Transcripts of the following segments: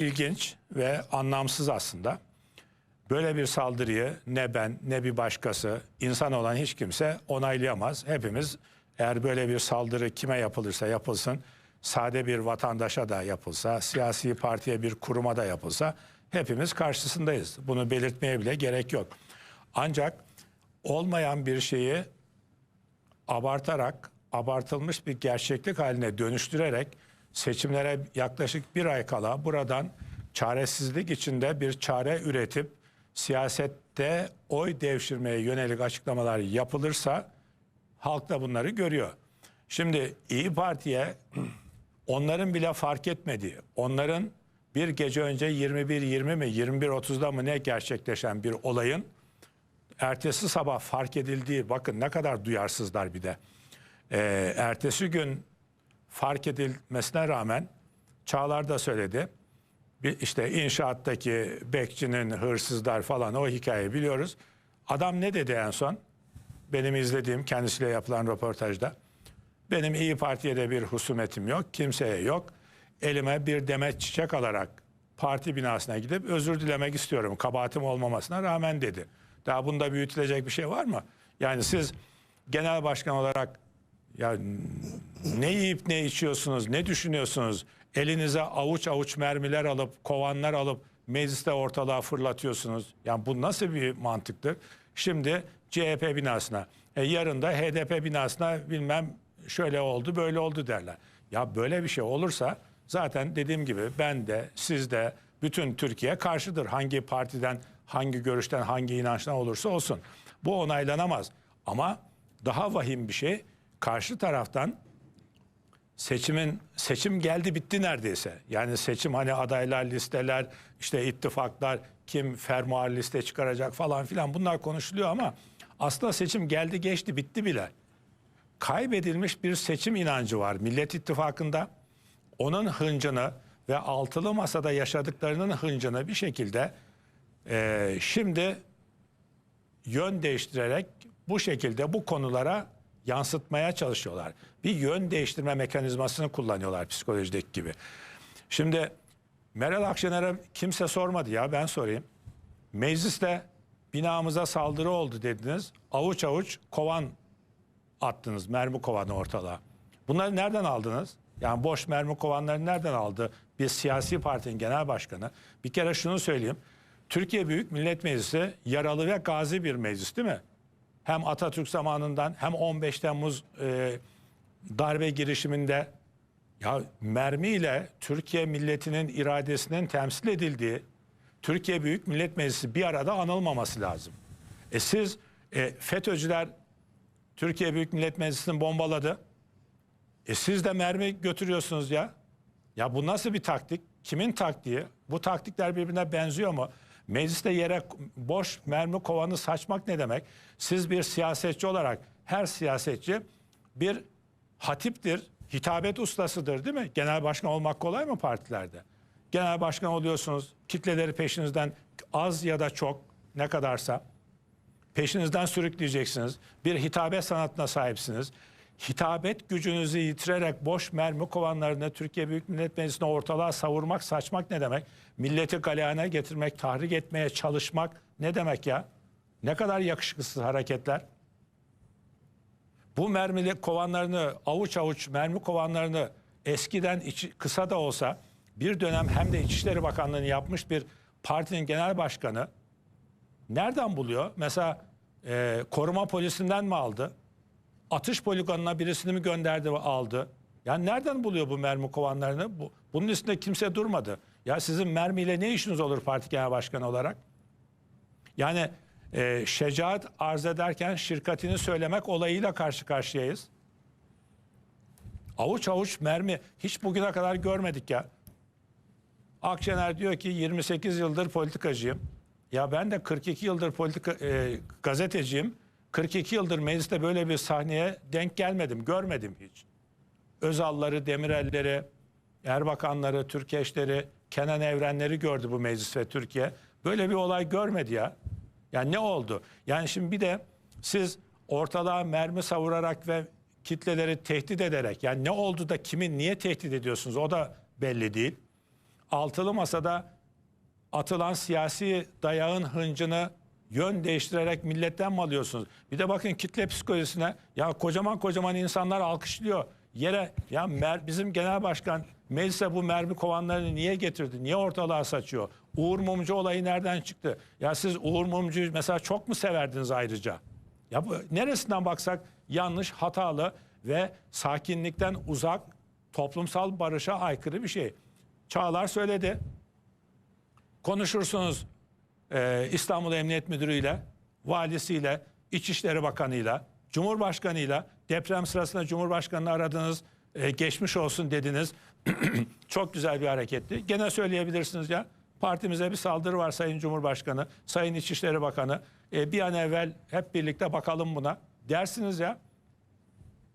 ilginç ve anlamsız aslında. Böyle bir saldırıyı ne ben ne bir başkası insan olan hiç kimse onaylayamaz. Hepimiz eğer böyle bir saldırı kime yapılırsa yapılsın sade bir vatandaşa da yapılsa, siyasi partiye bir kuruma da yapılsa hepimiz karşısındayız. Bunu belirtmeye bile gerek yok. Ancak olmayan bir şeyi abartarak, abartılmış bir gerçeklik haline dönüştürerek seçimlere yaklaşık bir ay kala buradan çaresizlik içinde bir çare üretip siyasette oy devşirmeye yönelik açıklamalar yapılırsa halk da bunları görüyor. Şimdi İyi Parti'ye onların bile fark etmediği, onların bir gece önce 21.20 mi 21.30'da mı ne gerçekleşen bir olayın ertesi sabah fark edildiği bakın ne kadar duyarsızlar bir de. Ee, ertesi gün fark edilmesine rağmen Çağlar da söyledi. Bir işte inşaattaki bekçinin hırsızlar falan o hikayeyi biliyoruz. Adam ne dedi en son? Benim izlediğim kendisiyle yapılan röportajda. Benim İyi Parti'ye de bir husumetim yok, kimseye yok. Elime bir demet çiçek alarak parti binasına gidip özür dilemek istiyorum. Kabahatim olmamasına rağmen dedi. Daha bunda büyütülecek bir şey var mı? Yani siz genel başkan olarak ya ne yiyip ne içiyorsunuz, ne düşünüyorsunuz? Elinize avuç avuç mermiler alıp, kovanlar alıp mecliste ortalığa fırlatıyorsunuz. Yani bu nasıl bir mantıktır? Şimdi CHP binasına, e, yarın da HDP binasına bilmem şöyle oldu, böyle oldu derler. Ya böyle bir şey olursa zaten dediğim gibi ben de, siz de, bütün Türkiye karşıdır. Hangi partiden, hangi görüşten, hangi inançtan olursa olsun. Bu onaylanamaz. Ama daha vahim bir şey karşı taraftan seçimin seçim geldi bitti neredeyse. Yani seçim hani adaylar listeler işte ittifaklar kim fermuar liste çıkaracak falan filan bunlar konuşuluyor ama aslında seçim geldi geçti bitti bile. Kaybedilmiş bir seçim inancı var Millet İttifakı'nda. Onun hıncını ve altılı masada yaşadıklarının hıncını bir şekilde eee, şimdi yön değiştirerek bu şekilde bu konulara yansıtmaya çalışıyorlar. Bir yön değiştirme mekanizmasını kullanıyorlar psikolojideki gibi. Şimdi Meral Akşener'e kimse sormadı ya ben sorayım. Mecliste binamıza saldırı oldu dediniz. Avuç avuç kovan attınız mermi kovanı ortalığa. Bunları nereden aldınız? Yani boş mermi kovanlarını nereden aldı bir siyasi partinin genel başkanı? Bir kere şunu söyleyeyim. Türkiye Büyük Millet Meclisi yaralı ve gazi bir meclis değil mi? Hem Atatürk zamanından hem 15 Temmuz e, darbe girişiminde ya mermiyle Türkiye milletinin iradesinin temsil edildiği Türkiye Büyük Millet Meclisi bir arada anılmaması lazım. E siz e, FETÖ'cüler Türkiye Büyük Millet Meclisi'ni bombaladı. E siz de mermi götürüyorsunuz ya. Ya bu nasıl bir taktik? Kimin taktiği? Bu taktikler birbirine benziyor mu? Mecliste yere boş mermi kovanı saçmak ne demek? Siz bir siyasetçi olarak her siyasetçi bir hatiptir, hitabet ustasıdır değil mi? Genel başkan olmak kolay mı partilerde? Genel başkan oluyorsunuz, kitleleri peşinizden az ya da çok ne kadarsa peşinizden sürükleyeceksiniz. Bir hitabet sanatına sahipsiniz. Hitabet gücünüzü yitirerek boş mermi kovanlarını Türkiye Büyük Millet Meclisi'ne ortalığa savurmak, saçmak ne demek? Milleti galeyana getirmek, tahrik etmeye çalışmak ne demek ya? Ne kadar yakışıksız hareketler. Bu mermili kovanlarını, avuç avuç mermi kovanlarını eskiden içi, kısa da olsa bir dönem hem de İçişleri Bakanlığı'nı yapmış bir partinin genel başkanı nereden buluyor? Mesela e, koruma polisinden mi aldı? Atış poligonuna birisini mi gönderdi aldı? Yani nereden buluyor bu mermi kovanlarını? Bu, bunun üstünde kimse durmadı. Ya sizin mermiyle ne işiniz olur parti genel başkanı olarak? Yani e, şecaat arz ederken şirkatini söylemek olayıyla karşı karşıyayız. Avuç avuç mermi hiç bugüne kadar görmedik ya. Akşener diyor ki 28 yıldır politikacıyım. Ya ben de 42 yıldır politika e, gazeteciyim. 42 yıldır mecliste böyle bir sahneye denk gelmedim, görmedim hiç. Özalları, Demirelleri, Erbakanları, Türkeşleri, Kenan Evrenleri gördü bu meclis ve Türkiye. Böyle bir olay görmedi ya. Yani ne oldu? Yani şimdi bir de siz ortalığa mermi savurarak ve kitleleri tehdit ederek yani ne oldu da kimin niye tehdit ediyorsunuz o da belli değil. altılı masada atılan siyasi dayağın hıncını yön değiştirerek milletten mi alıyorsunuz? Bir de bakın kitle psikolojisine ya kocaman kocaman insanlar alkışlıyor. Yere ya mer, bizim genel başkan meclise bu mermi kovanlarını niye getirdi? Niye ortalığa saçıyor? Uğur Mumcu olayı nereden çıktı? Ya siz Uğur Mumcu'yu mesela çok mu severdiniz ayrıca? Ya bu neresinden baksak yanlış, hatalı ve sakinlikten uzak, toplumsal barışa aykırı bir şey. Çağlar söyledi. Konuşursunuz e, İstanbul Emniyet Müdürü'yle, valisiyle, İçişleri Bakanı'yla, Cumhurbaşkanı'yla deprem sırasında Cumhurbaşkanı'nı aradınız, e, geçmiş olsun dediniz. Çok güzel bir hareketti. Gene söyleyebilirsiniz ya. Partimize bir saldırı var Sayın Cumhurbaşkanı, Sayın İçişleri Bakanı. E, bir an evvel hep birlikte bakalım buna dersiniz ya.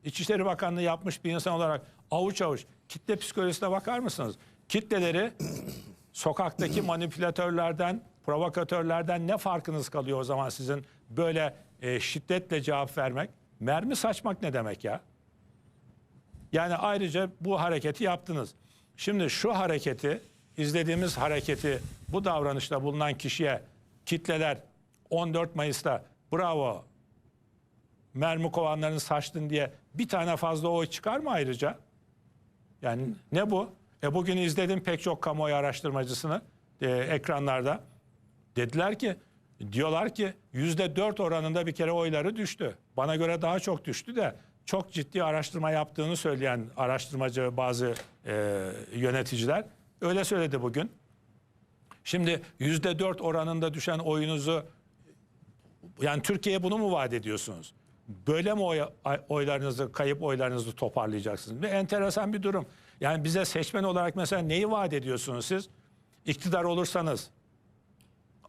İçişleri Bakanlığı yapmış bir insan olarak avuç avuç kitle psikolojisine bakar mısınız? Kitleleri sokaktaki manipülatörlerden, provokatörlerden ne farkınız kalıyor o zaman sizin böyle e, şiddetle cevap vermek? Mermi saçmak ne demek ya? Yani ayrıca bu hareketi yaptınız. Şimdi şu hareketi, izlediğimiz hareketi, bu davranışta bulunan kişiye kitleler 14 Mayıs'ta bravo mermi kovanlarını saçtın diye bir tane fazla oy çıkar mı ayrıca? Yani ne bu? E bugün izledim pek çok kamuoyu araştırmacısını e, ekranlarda. Dediler ki, diyorlar ki yüzde dört oranında bir kere oyları düştü. Bana göre daha çok düştü de çok ciddi araştırma yaptığını söyleyen araştırmacı bazı e, yöneticiler öyle söyledi bugün. Şimdi yüzde dört oranında düşen oyunuzu yani Türkiye'ye bunu mu vaat ediyorsunuz? Böyle mi oy, oylarınızı, kayıp oylarınızı toparlayacaksınız? Bir enteresan bir durum. Yani bize seçmen olarak mesela neyi vaat ediyorsunuz siz? İktidar olursanız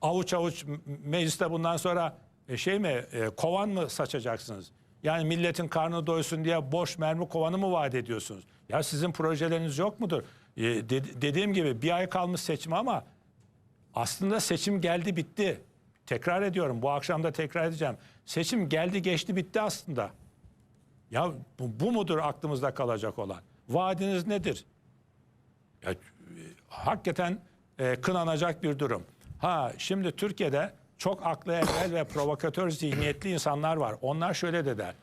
avuç avuç mecliste bundan sonra e, şey mi e, kovan mı saçacaksınız? Yani milletin karnı doysun diye boş mermi kovanı mı vaat ediyorsunuz? Ya sizin projeleriniz yok mudur? E, de- dediğim gibi bir ay kalmış seçime ama aslında seçim geldi bitti. Tekrar ediyorum bu akşam da tekrar edeceğim. Seçim geldi geçti bitti aslında. Ya bu, bu mudur aklımızda kalacak olan? Vaadiniz nedir? Ya, e, hakikaten e, kınanacak bir durum. Ha şimdi Türkiye'de çok aklı evvel ve provokatör zihniyetli insanlar var. Onlar şöyle de.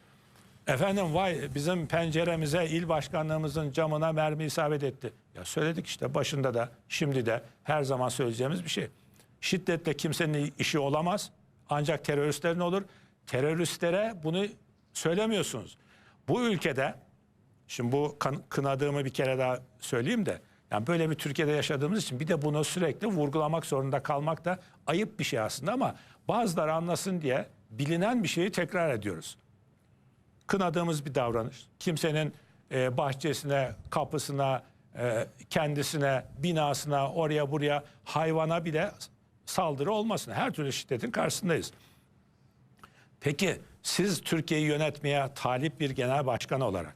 Efendim vay bizim penceremize il başkanlığımızın camına mermi isabet etti. Ya söyledik işte başında da şimdi de her zaman söyleyeceğimiz bir şey. Şiddetle kimsenin işi olamaz. Ancak teröristlerin olur. Teröristlere bunu söylemiyorsunuz. Bu ülkede şimdi bu kınadığımı bir kere daha söyleyeyim de yani böyle bir Türkiye'de yaşadığımız için bir de bunu sürekli vurgulamak zorunda kalmak da ayıp bir şey aslında ama bazıları anlasın diye bilinen bir şeyi tekrar ediyoruz kınadığımız bir davranış. Kimsenin e, bahçesine, kapısına, e, kendisine, binasına, oraya buraya, hayvana bile saldırı olmasın. Her türlü şiddetin karşısındayız. Peki siz Türkiye'yi yönetmeye talip bir genel başkan olarak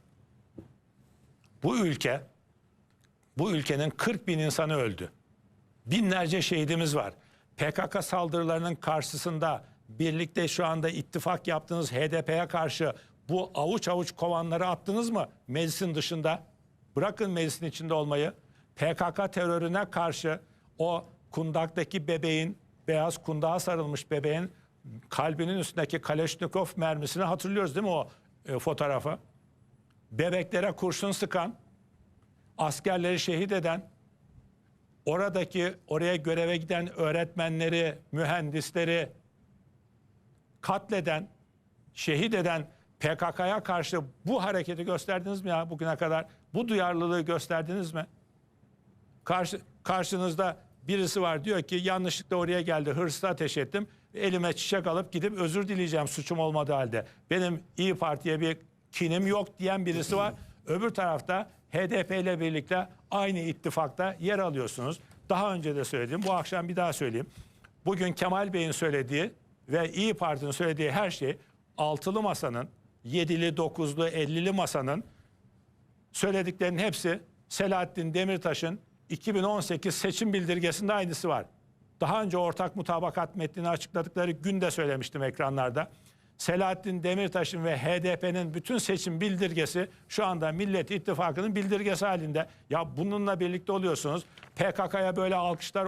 bu ülke, bu ülkenin 40 bin insanı öldü. Binlerce şehidimiz var. PKK saldırılarının karşısında birlikte şu anda ittifak yaptığınız HDP'ye karşı bu avuç avuç kovanları attınız mı meclisin dışında? Bırakın meclisin içinde olmayı. PKK terörüne karşı o kundaktaki bebeğin, beyaz kundağa sarılmış bebeğin kalbinin üstündeki Kaleşnikov mermisini hatırlıyoruz değil mi o e, fotoğrafı? Bebeklere kurşun sıkan, askerleri şehit eden, oradaki oraya göreve giden öğretmenleri, mühendisleri katleden, şehit eden PKK'ya karşı bu hareketi gösterdiniz mi ya bugüne kadar? Bu duyarlılığı gösterdiniz mi? Karşı, karşınızda birisi var diyor ki yanlışlıkla oraya geldi hırsla ateş ettim. Elime çiçek alıp gidip özür dileyeceğim suçum olmadığı halde. Benim İyi Parti'ye bir kinim yok diyen birisi var. Öbür tarafta HDP ile birlikte aynı ittifakta yer alıyorsunuz. Daha önce de söyledim. Bu akşam bir daha söyleyeyim. Bugün Kemal Bey'in söylediği ve İyi Parti'nin söylediği her şey altılı masanın, yedili, dokuzlu, ellili masanın söylediklerinin hepsi Selahattin Demirtaş'ın 2018 seçim bildirgesinde aynısı var. Daha önce ortak mutabakat metnini açıkladıkları gün de söylemiştim ekranlarda. Selahattin Demirtaş'ın ve HDP'nin bütün seçim bildirgesi şu anda Millet İttifakı'nın bildirgesi halinde. Ya bununla birlikte oluyorsunuz. PKK'ya böyle alkışlar